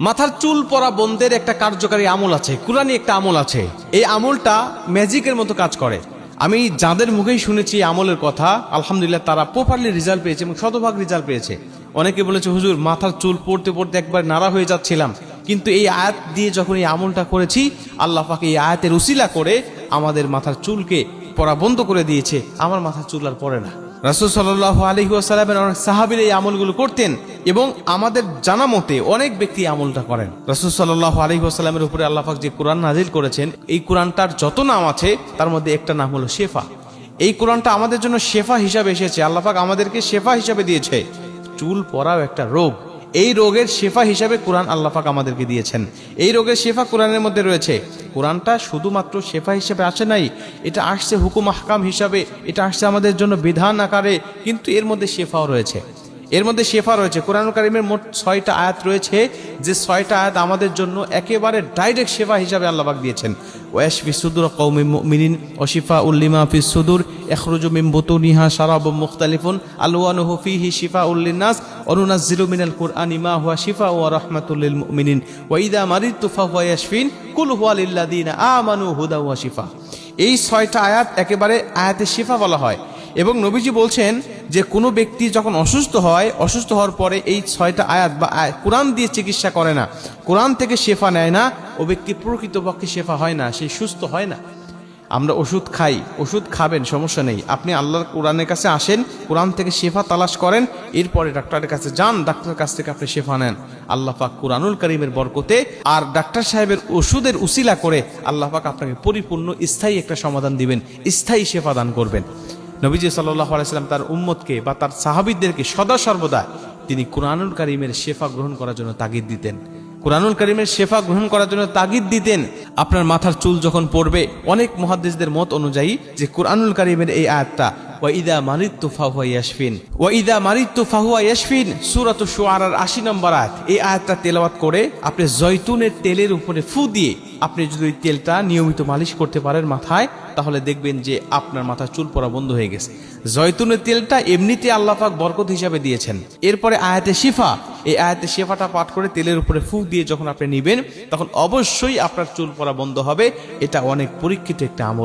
মাথার চুল পরা বন্ধের একটা কার্যকারী আমল আছে কুরানি একটা আমল আছে। এই আমলটা ম্যাজিকের মতো কাজ করে। আমি যাদের মুখেই শুনেছি আমলের কথা, আলহামদুলিল্লাহ তারা প্রপারলি রেজাল্ট পেয়েছে এবং শতভাগ রেজাল্ট পেয়েছে। অনেকে বলেছে, হুজুর, মাথার চুল পড়তে পড়তে একবার নাড়া হয়ে যাচ্ছিলাম। কিন্তু এই আয়াত দিয়ে যখন এই আমলটা করেছি, আল্লাহ পাকে এই আয়াতের উসিলা করে আমাদের মাথার চুলকে পরা বন্ধ করে দিয়েছে। আমার মাথার চুল আর পড়ে না। রাসুল সাল্লাহ আলহিউসালামের অনেক সাহাবির এই আমলগুলো করতেন এবং আমাদের জানা মতে অনেক ব্যক্তি আমলটা করেন। রাসুল সাল্লাহ আলহি আসালামের উপরে আল্লাহাক যে কোরআন নাজিল করেছেন, এই কোরআনটার যত নাম আছে তার মধ্যে একটা নাম হলো শেফা। এই কোরআনটা আমাদের জন্য শেফা হিসাবে এসেছে আল্লাহাক আমাদেরকে শেফা হিসাবে দিয়েছে। চুল পরাও একটা রোগ। এই রোগের শেফা হিসাবে কোরআন আল্লাফাক আমাদেরকে দিয়েছেন। এই রোগের শেফা কোরআনের মধ্যে রয়েছে, কোরআনটা শুধুমাত্র শেফা হিসেবে আসে নাই, এটা আসছে হুকুম হাকাম হিসাবে, এটা আসছে আমাদের জন্য বিধান আকারে, কিন্তু এর মধ্যে শেফাও রয়েছে। এর মধ্যে শেফা রয়েছে। কোরআন কারিমের মোট ছয়টা আয়াত রয়েছে, যে ছয়টা আয়াত আমাদের জন্য একেবারে ডাইরেক্ট সেবা হিসাবে আল্লাহবাক দিয়েছেন। ওয়াশ ফিসুদুর কৌমি মিনিন অশিফা উল্লিমা ফিসুদুর এখরুজু মিম বুতুনিহা শারাব মুখতালিফুন, আলওয়ানুহু ফিহি শিফা উল্লিনাস অনুনাজ্জিলু মিনাল কুরআনি মা হুয়া শিফা ওয়া রাহমাতুল লিল মুমিনিন। ওয়া ইদা মারিদতু ফাহুয়া ইয়াশফিন, কুল হুয়া লিল্লাযিনা আমানু হুদা ওয়া শিফা। এই ছয়টা আয়াত একেবারে আয়াতে শিফা বলা হয়। এবং নবীজি বলছেন যে কোনো ব্যক্তি যখন অসুস্থ হয়, অসুস্থ হওয়ার পরে এই ছয়টা আয়াত বা আয়াত কোরআন দিয়ে চিকিৎসা করে না। কোরআন থেকে শেফা নেয় না, ও ব্যক্তি প্রকৃতপক্ষে শেফা হয় না, সে সুস্থ হয় না। আমরা ওষুধ খাই, ওষুধ খাবেন, সমস্যা নেই। আপনি আল্লাহর কোরআনের কাছে আসেন, কোরআন থেকে শেফা তালাশ করেন, এরপরে ডাক্তারের কাছে যান, ডাক্তারের কাছ থেকে আপনি শেফা নেন। আল্লাহ পাক কোরআনুল করিমের বরকতে আর ডাক্তার সাহেবের ওষুধের উসিলা করে আল্লাহ পাক আপনাকে পরিপূর্ণ স্থায়ী একটা সমাধান দিবেন, স্থায়ী শেফা দান করবেন। নবীজি সাল্লাহ আলাইসাল্লাম তার উম্মতকে বা তার সাহাবিদদেরকে সদা সর্বদা তিনি কোরআনুল করিমের শেফা গ্রহণ করার জন্য তাগিদ দিতেন। কোরআনুল করিমের শেফা গ্রহণ করার জন্য তাগিদ দিতেন। আপনার মাথার চুল যখন পড়বে, অনেক মহাদ্দেশদের মত অনুযায়ী যে কোরআনুল করিমের এই আয়াতটা ওয়াইদা মারিত্তু ফাহুয়া ইয়াসফিন ওয়াইদা মারিত্তু ফাহুয়া ইয়াসফিন সূরাতু শুআরার 80 নম্বর আয়াত। এই আয়াতটা তেলাওয়াত করে আপনি জয়তুনের তেলের উপরে ফু দিয়ে আপনি যদি ওই তেলটা নিয়মিত মালিশ করতে পারেন মাথায়, তাহলে দেখবেন যে আপনার মাথা চুল পড়া বন্ধ হয়ে গেছে। জয়তুনের তেলটা এমনিতে আল্লাপাক বরকত হিসাবে দিয়েছেন। এরপরে আয়াতে শিফা, এই আয়াতে শেফাটা পাঠ করে তেলের উপরে ফুক দিয়ে যখন আপনি নিবেন, তখন অবশ্যই আপনার চুল পড়া বন্ধ হবে। এটা অনেক পরীক্ষিত একটা আমল।